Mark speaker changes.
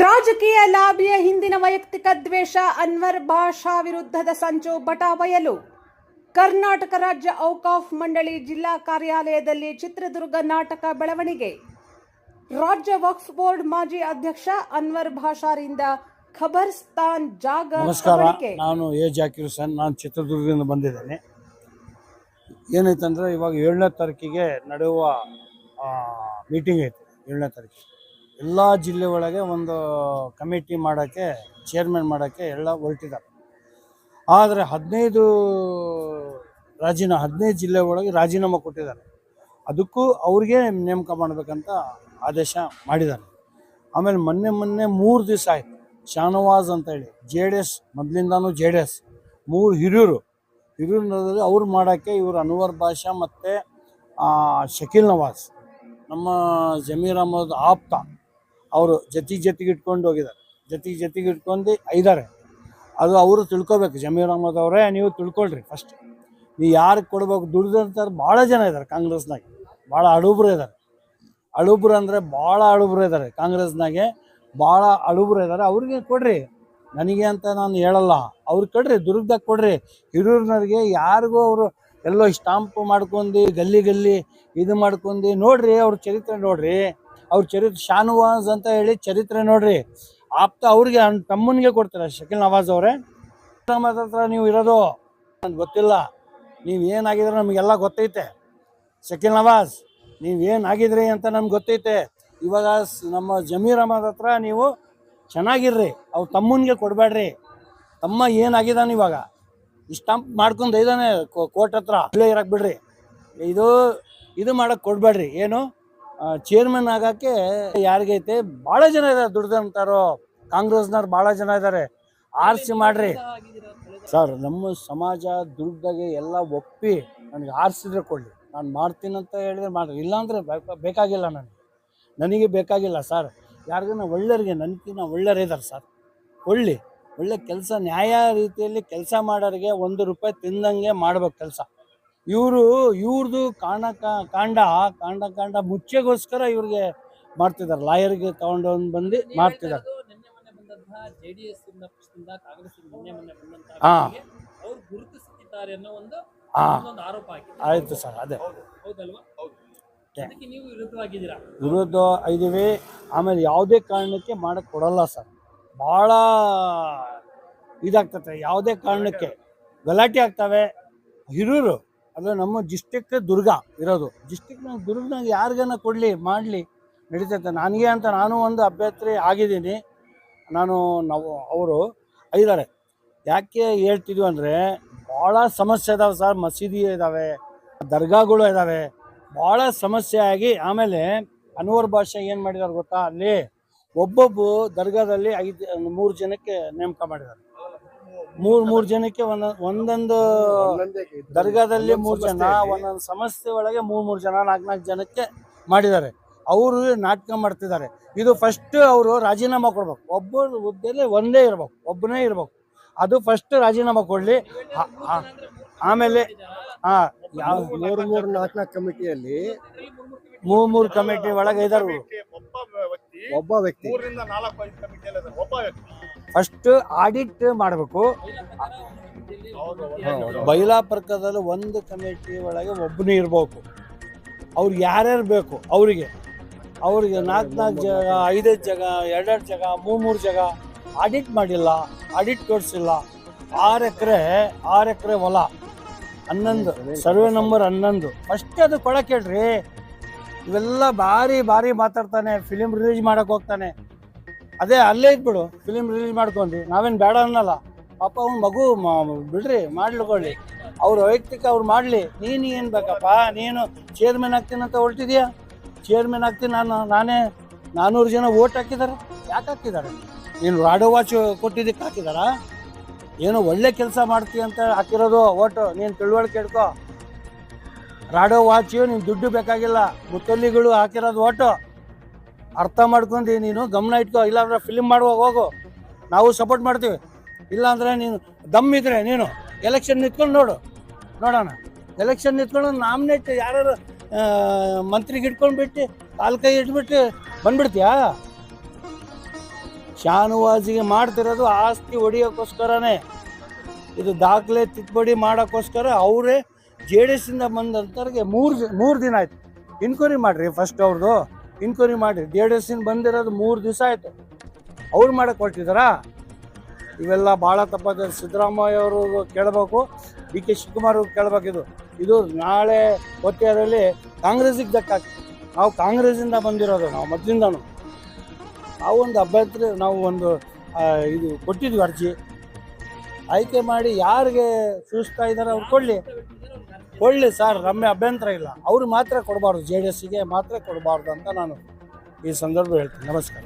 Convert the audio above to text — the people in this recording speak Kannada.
Speaker 1: ರಾಜಕೀಯ ಲಾಭಿಯ ಹಿಂದಿನ ವೈಯಕ್ತಿಕ ದ್ವೇಷ ಅನ್ವರ್ ಭಾಷಾ ವಿರುದ್ಧದ ಸಂಚು ಬಟಾಬಯಲು ಕರ್ನಾಟಕ ರಾಜ್ಯ ಔಕಾಫ್ ಮಂಡಳಿ ಜಿಲ್ಲಾ ಕಾರ್ಯಾಲಯದಲ್ಲಿ ಚಿತ್ರದುರ್ಗ ನಾಟಕ ಬೆಳವಣಿಗೆ. ರಾಜ್ಯ ವಕ್ಫ್ ಬೋರ್ಡ್ ಮಾಜಿ ಅಧ್ಯಕ್ಷ ಅನ್ವರ್ ಭಾಷಾರಿಂದ ಖಬರ್ಸ್ತಾನ್ ಜಾಗ
Speaker 2: ನಮಸ್ಕಾರ ನಾನು ಎ. ಜಾಕಿರ್ ಹುಸೇನ್ ನಾನು ಚಿತ್ರದುರ್ಗದಿಂದ ಬಂದಿದ್ದೇನೆ. ಏನೈತಂದ್ರೆ ಇವಾಗ ಏಳನೇ ತಾರೀಕಿಗೆ ನಡೆಯುವ ಮೀಟಿಂಗ್ ಐತೆ ಏಳನೇ ತಾರೀಕು ಎಲ್ಲ ಜಿಲ್ಲೆ ಒಳಗೆ ಒಂದು ಕಮಿಟಿ ಮಾಡೋಕ್ಕೆ ಚೇರ್ಮನ್ ಮಾಡೋಕ್ಕೆ ಎಲ್ಲ ಹೊರಟಿದ್ದಾರೆ ಆದರೆ ಹದಿನೈದು ರಾಜಿನ ಹದಿನೈದು ಜಿಲ್ಲೆ ಒಳಗೆ ರಾಜೀನಾಮೆ ಕೊಟ್ಟಿದ್ದಾರೆ. ಅದಕ್ಕೂ ಅವ್ರಿಗೆ ನೇಮಕ ಮಾಡಬೇಕಂತ ಆದೇಶ ಮಾಡಿದ್ದಾರೆ. ಆಮೇಲೆ ಮೊನ್ನೆ ಮೊನ್ನೆ ಮೂರು ದಿವಸ ಆಯ್ತು. ಶಾನವಾಜ್ ಅಂತ ಹೇಳಿ, ಜೆ ಡಿ ಎಸ್, ಮೊದಲಿಂದಾನು ಜೆ ಡಿ ಎಸ್, ಮೂರು ಹಿರಿಯರು. ಹಿರಿಯರಲ್ಲಿ ಅವ್ರು ಮಾಡೋಕ್ಕೆ ಇವರು ಅನ್ವರ್ ಬಾಷಾ ಮತ್ತು ಶಕೀಲ್ ನವಾಜ್. ನಮ್ಮ ಜಮೀರ್ ಅಹಮದ್ ಆಪ್ತ. ಅವರು ಜತಿ ಜತಿಗೆ ಇಟ್ಕೊಂಡು ಹೋಗಿದ್ದಾರೆ. ಜತಿ ಜತಿಗೆ ಇಟ್ಕೊಂಡು ಐದಾರೆ. ಅದು ಅವರು ತಿಳ್ಕೊಬೇಕು. ಜಮೀರ್ ಅಹಮದ್ ಅವರೇ ನೀವು ತಿಳ್ಕೊಳ್ರಿ ಫಸ್ಟ್ ನೀವು ಯಾರಿಗೆ ಕೊಡ್ಬೇಕು? ದುಡ್ದಂತಾರೆ ಭಾಳ ಜನ ಇದ್ದಾರೆ ಕಾಂಗ್ರೆಸ್ನಾಗೆ. ಭಾಳ ಅಳುಬ್ರು ಇದ್ದಾರೆ. ಅಳುಬ್ರು ಅಂದರೆ ಭಾಳ ಅಳುಬ್ರು ಇದ್ದಾರೆ ಕಾಂಗ್ರೆಸ್ನಾಗೆ. ಭಾಳ ಅಳುಬ್ರು ಇದ್ದಾರೆ. ಅವ್ರಿಗೆ ಕೊಡ್ರಿ. ನನಗೆ ಅಂತ ನಾನು ಹೇಳಲ್ಲ. ಅವ್ರಿಗೆ ಕೊಡ್ರಿ, ದುರ್ಗದಾಗ ಕೊಡ್ರಿ. ಹಿರಿಯರ್ನವ್ರಿಗೆ ಯಾರಿಗೂ ಅವರು ಎಲ್ಲೋ ಸ್ಟಾಂಪ್ ಮಾಡ್ಕೊಂಡು ಗಲ್ಲಿ ಗಲ್ಲಿ ಇದು ಮಾಡ್ಕೊಂಡು ನೋಡ್ರಿ ಅವ್ರ ಚರಿತ್ರೆ ನೋಡ್ರಿ. ಅವ್ರ ಚರಿತ್ರೆ ಶಾನವಾಜ್ ಅಂತ ಹೇಳಿ ಚರಿತ್ರೆ ನೋಡ್ರಿ. ಆಪ್ತ ಅವ್ರಿಗೆ ತಮ್ಮನಿಗೆ ಕೊಡ್ತಾರೆ ಶಕೀಲ್ ನವಾಜ್ ಅವರೇ. ಹತ್ರ ನೀವು ಇರೋದು ನನ್ಗೆ ಗೊತ್ತಿಲ್ಲ. ನೀವು ಏನಾಗಿದ್ರೆ ನಮಗೆಲ್ಲ ಗೊತ್ತೈತೆ. ಶಕೀಲ್ ನವಾಜ್, ನೀವು ಏನಾಗಿದ್ರಿ ಅಂತ ನಮ್ಗೆ ಗೊತ್ತೈತೆ. ಇವಾಗ ನಮ್ಮ ಜಮೀರ್ ಅಹಮದ್ ಹತ್ರ ನೀವು ಚೆನ್ನಾಗಿರ್ರಿ. ಅವ್ರ ತಮ್ಮನಿಗೆ ಕೊಡಬೇಡ್ರಿ ತಮ್ಮ ಏನಾಗಿದ್ದಾನೆ ಇವಾಗ? ಸ್ಟಂಪ್ ಮಾಡ್ಕೊಂಡು ಇದ್ದಾನೆ ಕೋರ್ಟ್ ಹತ್ರ. ಇಲ್ಲೇ ಇರಕ್ಕೆ ಬಿಡ್ರಿ. ಇದು ಇದು ಮಾಡೋಕೆ ಕೊಡಬೇಡ್ರಿ ಏನು? ಚೇರ್ಮನ್ ಆಗಕ್ಕೆ ಯಾರಿಗೈತೆ ಬಹಳ ಜನ ಇದ್ದಾರೆ ದುಡ್ದಂತಾರೋ. ಕಾಂಗ್ರೆಸ್ನವ್ರು ಬಹಳ ಜನ ಇದ್ದಾರೆ ಆರ್ಸಿ ಮಾಡ್ರಿ. ಸರ್, ನಮ್ಮ ಸಮಾಜ ದುಡ್ಡಾಗೆ ಎಲ್ಲ ಒಪ್ಪಿ ನನಗೆ ಆರಿಸಿದ್ರೆ ಕೊಡಲಿ. ನಾನು ಮಾಡ್ತೀನಿ ಅಂತ ಹೇಳಿದ್ರೆ ಮಾಡ್ರಿ. ಇಲ್ಲಾಂದ್ರೆ ಬೇಕಾ- ಬೇಕಾಗಿಲ್ಲ ನನಗೆ. ನನಗೆ ಬೇಕಾಗಿಲ್ಲ ಸರ್. ಯಾರಿಗೂ ಒಳ್ಳೆಯರಿಗೆ ನನಗಿನ್ನ ಒಳ್ಳೆಯವರಿದ್ದಾರೆ ಸರ್. ಒಳ್ಳೆ ಒಳ್ಳೆ ಕೆಲಸ ನ್ಯಾಯ ರೀತಿಯಲ್ಲಿ ಕೆಲಸ ಮಾಡೋರಿಗೆ ಒಂದು ರೂಪಾಯಿ ತಿಂದಂಗೆ ಮಾಡ್ಬೇಕು ಕೆಲಸ. ಇವರು ಇವ್ರದ್ದು ಕಾಂಡ ಕಾಂಡ ಕಾಂಡ ಕಾಂಡ ಮುಚ್ಚೆಗೋಸ್ಕರ ಇವ್ರಿಗೆ ಮಾಡ್ತಿದ್ದಾರೆ ಲಾಯರ್ಗೆ ತಗೊಂಡು ಬಂದು ಮಾಡ್ತಿದ್ದಾರೆ
Speaker 3: ನಿನ್ನೆ ಮೊನ್ನೆ ಬಂದಂತಹ ಜೆಡಿಎಸ್ ಕಾಂಗ್ರೆಸ್ ನಿನ್ನೆ ಮೊನ್ನೆ ಬಂದಂತಹ
Speaker 2: ಹಾ.
Speaker 3: ವ್ಯಕ್ತಿಗೆ ಅವ್ರು ಗುರುತಿಸುತ್ತಿದ್ದಾರೆ ಅನ್ನೋ ಒಂದು
Speaker 2: ಹಾ.
Speaker 3: ಆರೋಪ ಆಗಿದೆ
Speaker 2: ಆಯ್ತು ಸರ್ ಅದೇ. ವಿರುದ್ಧ ಇದೀವಿ ಆಮೇಲೆ ಯಾವುದೇ ಕಾರಣಕ್ಕೆ ಮಾಡಕ್ ಕೊಡಲ್ಲ ಸರ್. ಭಾಳ ಇದಾಗ್ತತೆ. ಯಾವುದೇ ಕಾರಣಕ್ಕೆ ಗಲಾಟೆ ಆಗ್ತವೆ. ಹಿರಿಯರು ಅದು ನಮ್ಮ ಡಿಸ್ಟಿಕ್ ದುರ್ಗ ಇರೋದು. ಡಿಸ್ಟಿಕ್ನಾಗ ದುರ್ಗನಾಗ ಯಾರಿಗಾನ ಕೊಡಲಿ, ಮಾಡಲಿ ನಡೀತೈತೆ. ನನಗೆ ಅಂತ ನಾನು ಒಂದು ಅಭ್ಯರ್ಥಿ ಆಗಿದ್ದೀನಿ. ನಾನು ನಾವು, ಅವರು ಐದಾರೆ ಯಾಕೆ ಹೇಳ್ತಿದ್ವಿ ಅಂದರೆ ಭಾಳ ಸಮಸ್ಯೆ ಇದಾವೆ ಸರ್, ಮಸೀದಿ ಇದ್ದಾವೆ ದರ್ಗಾಗಳು ಇದ್ದಾವೆ ಭಾಳ ಸಮಸ್ಯೆ ಆಗಿ ಆಮೇಲೆ ಅನ್ವರ್ ಭಾಷೆ ಏನು ಮಾಡಿದ್ದಾರೆ ಗೊತ್ತಾ? ಅಲ್ಲಿ ಒಬ್ಬೊಬ್ಬ ದರ್ಗಾದಲ್ಲಿ ಐದು, ಮೂರು ಜನಕ್ಕೆ ನೇಮಕ ಮಾಡಿದ್ದಾರೆ. ಮೂರು ಮೂರು ಜನಕ್ಕೆ ಒಂದೊಂದು ಒಂದೊಂದು ದರ್ಗಾದಲ್ಲಿ ಮೂರು ಜನ ಒಂದೊಂದು ಸಮಸ್ಯೆ ಒಳಗೆ ಮೂರು ಮೂರು ಜನ ನಾಲ್ಕು ನಾಲ್ಕು ಜನಕ್ಕೆ ಮಾಡಿದ್ದಾರೆ. ಅವರು ನಾಟಕ ಮಾಡ್ತಿದ್ದಾರೆ. ಇದು ಫಸ್ಟ್ ಅವರು ರಾಜೀನಾಮೆ ಕೊಡ್ಬೇಕು. ಒಬ್ಬ ಹುದ್ದೆಯಲ್ಲಿ ಒಂದೇ ಇರ್ಬೇಕು ಒಬ್ಬನೇ ಇರ್ಬೇಕು. ಅದು ಫಸ್ಟ್ ರಾಜೀನಾಮೆ ಕೊಡ್ಲಿ. ಆಮೇಲೆ ಹಾ ಯಾವ
Speaker 4: ಮೂರು ಮೂರು ನಾಲ್ಕು ನಾಲ್ಕು ಕಮಿಟಿಯಲ್ಲಿ
Speaker 2: ಮೂರು ಮೂರು ಕಮಿಟಿ ಒಳಗೆ ಇದಾರೆ.
Speaker 5: ಒಬ್ಬ ವ್ಯಕ್ತಿ.
Speaker 2: ಫಸ್ಟ್ ಆಡಿಟ್ ಮಾಡಬೇಕು. ಬೈಲಾಪರ್ಕದಲ್ಲಿ ಒಂದು ಕಮಿಟಿ ಒಳಗೆ ಒಬ್ಬನೇ ಇರಬೇಕು. ಅವ್ರು ಯಾರ್ಯಾರು ಬೇಕು ಅವರಿಗೆ. ಅವ್ರಿಗೆ ನಾಲ್ಕು ನಾಲ್ಕು ಜಾಗ, ಐದೈದು ಜಾಗ, ಎರಡೆರಡು ಜಾಗ, ಮೂರು ಮೂರು ಜಾಗ ಆಡಿಟ್ ಮಾಡಿಲ್ಲ ಆಡಿಟ್ ತೋರಿಸಿಲ್ಲ ಆರು ಎಕರೆ ಆರು ಎಕರೆ ಹೊಲ, ಹನ್ನೊಂದು, ಸರ್ವೆ ನಂಬರ್ ಹನ್ನೊಂದು. ಫಸ್ಟ್ ಅದು ಕೊಡಕ್ಕೆ ಇವೆಲ್ಲ ಭಾರಿ ಭಾರಿ ಮಾತಾಡ್ತಾನೆ ಫಿಲಿಮ್ ರಿಲೀಸ್ ಮಾಡಕ್ಕೆ ಹೋಗ್ತಾನೆ. ಅದೇ ಅಲ್ಲೇ ಇದ್ಬಿಡು. ಫಿಲಿಮ್ ರಿಲೀಸ್ ಮಾಡ್ಕೊಂಡು. ನಾವೇನು ಬೇಡ ಅನ್ನಲ್ಲ. ಪಾಪ ಅವ್ನ ಮಗು ಬಿಡ್ರಿ ಮಾಡ್ಲಿಕೊಳ್ಳಿ ಅವ್ರ ವೈಯಕ್ತಿಕ ಅವ್ರು ಮಾಡಲಿ. ನೀನು ಏನು ಬೇಕಪ್ಪ? ನೀನು ಚೇರ್ಮನ್ ಆಗ್ತೀನಿ ಅಂತ ಹೊರಟಿದ್ಯಾ? ಚೇರ್ಮನ್ ಆಗ್ತೀನಿ ನಾನು, ನಾನೇ ನಾನ್ನೂರು ಜನ ಓಟ್ ಹಾಕಿದಾರೆ. ಯಾಕೆ ಹಾಕಿದ್ದಾರೆ ನೀನು ರಾಡೋ ವಾಚ್ ಕೊಟ್ಟಿದ್ದಕ್ಕೆ ಹಾಕಿದಾರಾ? ಏನೋ ಒಳ್ಳೆ ಕೆಲಸ ಮಾಡ್ತೀಯ ಅಂತ ಹಾಕಿರೋದು ಓಟು ನೀನು ತಿಳುವಳಿಕೆ ಹಿಡ್ಕೋ ರಾಡೋ ವಾಚು ನೀನು ದುಡ್ಡು ಬೇಕಾಗಿಲ್ಲ. ಮುತ್ತಲ್ಲಿಗಳು ಹಾಕಿರೋದು ಓಟು ಅರ್ಥ ಮಾಡ್ಕೊಂಡು ನೀನು, ಗಮನ ಇಟ್ಕೋ, ಇಲ್ಲಾಂದ್ರೆ ಫಿಲ್ಮ್ ಮಾಡುವಾಗ ಹೋಗು. ನಾವು ಸಪೋರ್ಟ್ ಮಾಡ್ತೀವಿ. ಇಲ್ಲಾಂದ್ರೆ ನೀನು ದಮ್ ಇದ್ರೆ ನೀನು ಎಲೆಕ್ಷನ್ ನಿಂತ್ಕೊಂಡು ನೋಡು. ನೋಡೋಣ. ಎಲೆಕ್ಷನ್ ನಿಂತ್ಕೊಂಡು ನಾಮಿನೇಟ್ ಯಾರು ಮಂತ್ರಿಗೆ ಇಟ್ಕೊಂಡು ಬಿಟ್ಟು ಕಾಲ್ ಕೈ ಇಟ್ಬಿಟ್ಟು ಬಂದ್ಬಿಡ್ತೀಯಾ? ಶಾನುವಾಜಿಗೆ ಮಾಡ್ತಿರೋದು ಆಸ್ತಿ ಹೊಡಿಯೋಕ್ಕೋಸ್ಕರನೇ ಇದು ದಾಖಲೆ ತಿದ್ದುಪಡಿ ಮಾಡೋಕ್ಕೋಸ್ಕರ ಅವರೇ ಜೆ ಡಿ ಎಸ್ಸಿಂದ ಬಂದಂಥವ್ರಿಗೆ ಮೂರು ಮೂರು ದಿನ ಆಯ್ತು. ಇನ್ಕ್ವೈರಿ ಮಾಡಿರಿ ಫಸ್ಟ್ ಅವ್ರದ್ದು. ಇನ್ಕ್ವೈರಿ ಮಾಡಿರಿ ಡಿ ಡಿ ಎಸ್ಸಿನ ಬಂದಿರೋದು ಮೂರು ದಿವಸ ಆಯಿತು. ಅವ್ರು ಮಾಡಕ್ಕೆ ಕೊಟ್ಟಿದ್ದಾರಾ ಇವೆಲ್ಲ ಭಾಳ ತಪ್ಪಾದ. ಸಿದ್ದರಾಮಯ್ಯ ಅವರು ಕೇಳಬೇಕು, ಡಿ ಕೆ ಶಿವಕುಮಾರ್ ಅವ್ರು ಕೇಳಬೇಕಿದು ಇದು. ನಾಳೆ ಹೊತ್ತೆಯಲ್ಲಿ ಕಾಂಗ್ರೆಸ್ಸಿಗೆ ದಕ್ಕಾಗ್ತದೆ ನಾವು ಕಾಂಗ್ರೆಸ್ಸಿಂದ ಬಂದಿರೋದು ನಾವು ಮೊದಲಿಂದನು. ನಾವು ಒಂದು ಅಭ್ಯರ್ಥಿ, ನಾವು ಒಂದು ಇದು ಕೊಟ್ಟಿದ್ವಿ ಅರ್ಜಿ. ಆಯ್ಕೆ ಮಾಡಿ ಯಾರಿಗೆ ಸೂಚಿಸ್ತಾ ಇದ್ದಾರೆ ಅವ್ರು ಕೊಡಲಿ. ಕೊಡಲಿ ಸರ್ ನಮ್ಮ ಅಭ್ಯಂತರ ಇಲ್ಲ. ಅವ್ರು ಮಾತ್ರ ಕೊಡಬಾರ್ದು ಜೆ ಡಿ ಎಸ್ಸಿಗೆ ಮಾತ್ರ ಕೊಡಬಾರ್ದು ಅಂತ ನಾನು ಈ ಸಂದರ್ಭ ಹೇಳ್ತೀನಿ. ನಮಸ್ಕಾರ.